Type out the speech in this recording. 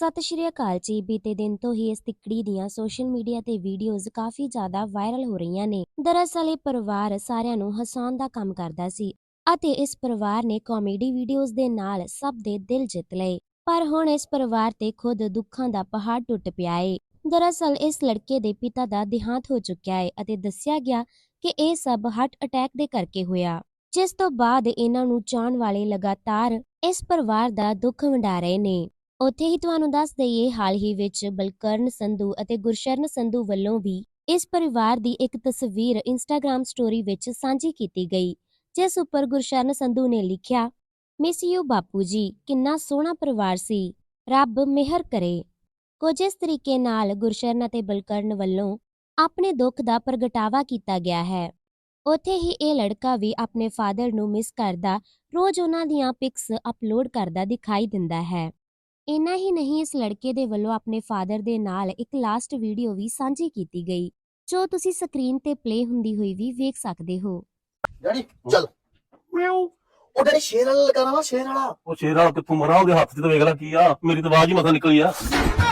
ਸਤਿ ਸ਼੍ਰੀ ਅਕਾਲ ਜੀ। ਬੀਤੇ ਦਿਨ ਤੋਂ ਹੀ ਇਸ ਤਿੱਕੜੀ ਦੀਆਂ ਸੋਸ਼ਲ ਮੀਡੀਆ ਤੇ ਵੀਡੀਓਜ਼ ਕਾਫੀ ਜ਼ਿਆਦਾ ਵਾਇਰਲ ਹੋ ਰਹੀਆਂ ਨੇ। ਦਰਅਸਲ ਇਹ ਪਰਿਵਾਰ ਸਾਰਿਆਂ ਨੂੰ ਹਸਾਉਣ ਦਾ ਕੰਮ ਕਰਦਾ ਸੀ ਅਤੇ ਇਸ ਪਰਿਵਾਰ ਨੇ ਕਾਮੇਡੀ ਵੀਡੀਓਜ਼ ਦੇ ਨਾਲ ਸਭ ਦੇ ਦਿਲ ਜਿੱਤ ਲਏ। ਪਰ ਹੁਣ ਇਸ ਪਰਿਵਾਰ ਤੇ ਖੁਦ ਦੁੱਖਾਂ ਦਾ ਪਹਾੜ ਟੁੱਟ ਪਿਆ ਏ। ਦਰਅਸਲ ਇਸ ਲੜਕੇ ਦੇ ਪਿਤਾ ਦਾ ਦੇਹਾਂਤ ਹੋ ਚੁੱਕਿਆ ਹੈ ਅਤੇ ਦੱਸਿਆ ਗਿਆ ਕਿ ਇਹ ਸਭ ਹਾਰਟ ਅਟੈਕ ਦੇ ਕਰਕੇ ਹੋਇਆ। ਜਿਸ ਤੋਂ ਬਾਅਦ ਇਹਨਾਂ ਨੂੰ ਚਾਹਣ ਵਾਲੇ ਲਗਾਤਾਰ ਇਸ ਪਰਿਵਾਰ ਦਾ ਦੁੱਖ ਵੰਡਾ ਰਹੇ ਨੇ। ਉੱਥੇ ਹੀ ਤੁਹਾਨੂੰ ਦੱਸ ਦਈਏ, ਹਾਲ ਹੀ ਵਿੱਚ ਬਲਕਰਨ ਸੰਧੂ ਅਤੇ ਗੁਰਸ਼ਰਨ ਸੰਧੂ ਵੱਲੋਂ ਵੀ ਇਸ ਪਰਿਵਾਰ ਦੀ ਇੱਕ ਤਸਵੀਰ ਇੰਸਟਾਗ੍ਰam ਸਟੋਰੀ ਵਿੱਚ ਸਾਂਝੀ ਕੀਤੀ ਗਈ, ਜਿਸ ਉੱਪਰ ਗੁਰਸ਼ਰਨ ਸੰਧੂ ਨੇ ਲਿਖਿਆ ਮਿਸ ਯੂ ਬਾਪੂ ਜੀ, ਕਿੰਨਾ ਸੋਹਣਾ ਪਰਿਵਾਰ ਸੀ, ਰੱਬ ਮਿਹਰ ਕਰੇ। ਕੁਝ ਇਸ ਤਰੀਕੇ ਨਾਲ ਗੁਰਸ਼ਰਨ ਅਤੇ ਬਲਕਰਨ ਵੱਲੋਂ ਆਪਣੇ ਦੁੱਖ ਦਾ ਪ੍ਰਗਟਾਵਾ ਕੀਤਾ ਗਿਆ ਹੈ। ਉੱਥੇ ਹੀ ਇਹ ਲੜਕਾ ਵੀ ਆਪਣੇ ਫਾਦਰ ਨੂੰ ਮਿਸ ਕਰਦਾ, ਰੋਜ਼ ਉਹਨਾਂ ਦੀਆਂ ਪਿਕਸ ਅਪਲੋਡ ਕਰਦਾ ਦਿਖਾਈ ਦਿੰਦਾ ਹੈ। ਇੰਨਾ ਹੀ ਨਹੀਂ ਇਸ ਲੜਕੇ ਦੇ ਵੱਲੋਂ ਆਪਣੇ ਫਾਦਰ ਦੇ ਨਾਲ ਇੱਕ ਲਾਸਟ ਵੀਡੀਓ ਵੀ ਸਾਂਝੀ ਕੀਤੀ ਗਈ ਜੋ ਤੁਸੀਂ ਸਕਰੀਨ ਤੇ ਪਲੇ ਹੁੰਦੀ ਹੋਈ ਵੀ ਵੇਖ ਸਕਦੇ ਹੋ। ਡੈਡੀ ਚੱਲ। ਮਿਆਉ ਉਹ ਡੈਡੀ ਸ਼ੇਰ ਵਾਲਾ ਲਗਾਣਾ ਵਾ ਸ਼ੇਰ ਵਾਲਾ। ਉਹ ਸ਼ੇਰ ਵਾਲਾ ਕਿੱਥੋਂ ਮਰਾਂ ਉਹਦੇ ਹੱਥ 'ਚ ਤਾਂ ਵੇਖ ਲੈ ਕੀ ਆ ਮੇਰੀ ਤਾਂ ਆਵਾਜ਼ ਹੀ ਮਸਾਂ ਨਿਕਲੀ ਆ।